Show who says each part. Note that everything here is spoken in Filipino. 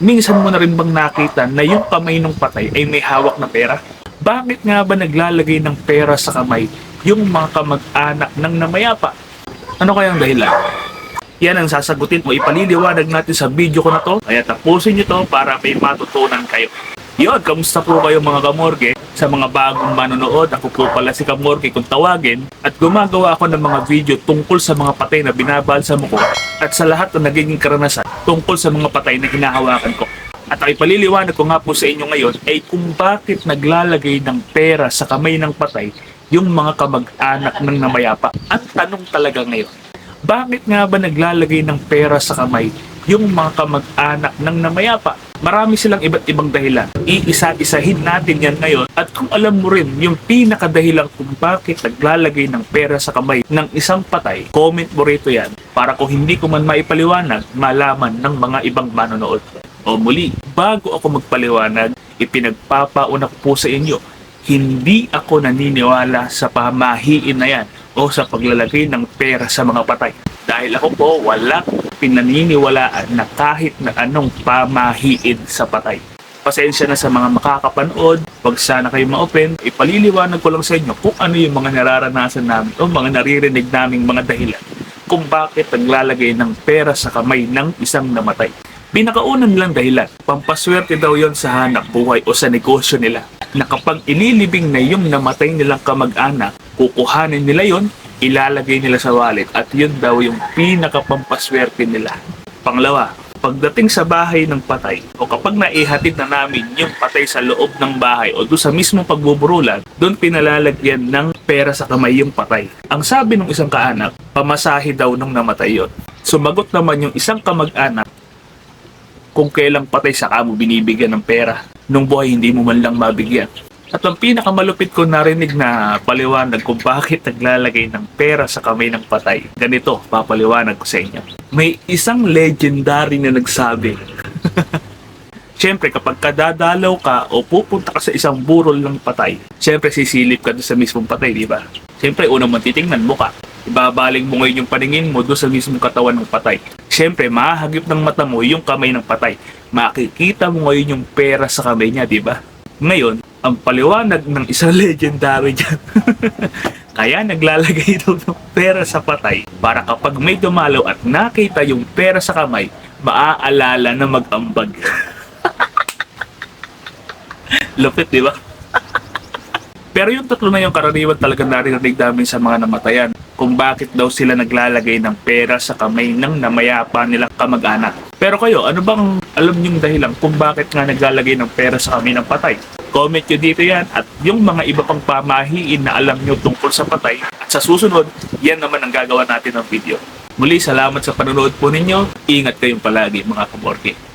Speaker 1: Minsan mo na rin bang nakita na yung kamay ng patay ay may hawak na pera? Bakit nga ba naglalagay ng pera sa kamay yung mga kamag-anak ng namayapa? Ano kayang dahilan? Yan ang sasagutin o ipaliliwanag natin sa video ko na to. Kaya tapusin nyo to para may matutunan kayo. Yun, kamusta po kayo mga kamorge? Sa mga bagong manonood, ako po pala si Kamorge kung tawagin at gumagawa ako ng mga video tungkol sa mga patay na binabalsa mo ko at sa lahat na nagiging karanasan tungkol sa mga patay na hinahawakan ko. At ang ipaliliwanag ko nga po sa inyo ngayon ay kung bakit naglalagay ng pera sa kamay ng patay yung mga kamag-anak ng namayapa. Ang tanong talaga ngayon, bakit nga ba naglalagay ng pera sa kamay yung mga kamag-anak ng namayapa? Marami silang iba't ibang dahilan. Iisa-isahin natin yan ngayon. At kung alam mo rin yung pinakadahilan kung bakit naglalagay ng pera sa kamay ng isang patay, comment mo rito yan para kung hindi ko man maipaliwanag, malaman ng mga ibang manonood. O muli, bago ako magpaliwanag, ipinagpapauna ko po sa inyo, hindi ako naniniwala sa pamahiin na yan o sa paglalagay ng pera sa mga patay. Dahil ako po wala pinaniniwalaan na kahit na anong pamahiin sa patay. Pasensya na sa mga makakapanood, wag sana kayo ma-open, ipaliliwanag ko lang sa inyo kung ano yung mga nararanasan namin o mga naririnig naming mga dahilan kung bakit naglalagay ng pera sa kamay ng isang namatay. Pinakauna nilang dahilan, pampaswerte daw yon sa hanap buhay o sa negosyo nila. Na kapag inilibing na yung namatay nilang kamag-anak, kukuhanin nila yon, ilalagay nila sa wallet at yun daw yung pinakapampaswerte nila. Panglawa, pagdating sa bahay ng patay o kapag naihatid na namin yung patay sa loob ng bahay o doon sa mismong pagbuburulan, doon pinalalagyan ng pera sa kamay yung patay. Ang sabi ng isang kaanak, pamasahe daw nung namatay yon. Sumagot naman yung isang kamag-anak, kung kailang patay sa kamo binibigyan ng pera. Nung buhay hindi mo man lang mabigyan. At ang pinakamalupit ko narinig na paliwanag kung bakit naglalagay ng pera sa kamay ng patay. Ganito, papaliwanag ko sa inyo. May isang legendary na nagsabi. Siyempre, kapag kadadalaw ka o pupunta ka sa isang burol ng patay, siyempre sisilip ka doon sa mismong patay, di ba? Siyempre, unang matitingnan mo ka. Ibabaling mo ngayon yung paningin mo doon sa mismong katawan ng patay. Siyempre, mahagip ng mata mo yung kamay ng patay. Makikita mo ngayon yung pera sa kamay niya, di ba? Ngayon, ang paliwanag ng isang legendary dyan. Kaya naglalagay daw ng pera sa patay para kapag may dumalaw at nakita yung pera sa kamay, maaalala na mag-ambag. Lupit, di ba? Pero yung tatlo na yung karaniwan talaga narinig namin sa mga namatayan kung bakit daw sila naglalagay ng pera sa kamay ng namayapa nilang kamag-anak. Pero kayo, ano bang alam niyong dahilan kung bakit nga naglalagay ng pera sa kamay ng patay? Comment nyo dito yan at yung mga iba pang pamahiin na alam nyo tungkol sa patay at sa susunod, yan naman ang gagawa natin ng video. Muli, salamat sa panonood po ninyo. Ingat kayong palagi mga kamorke.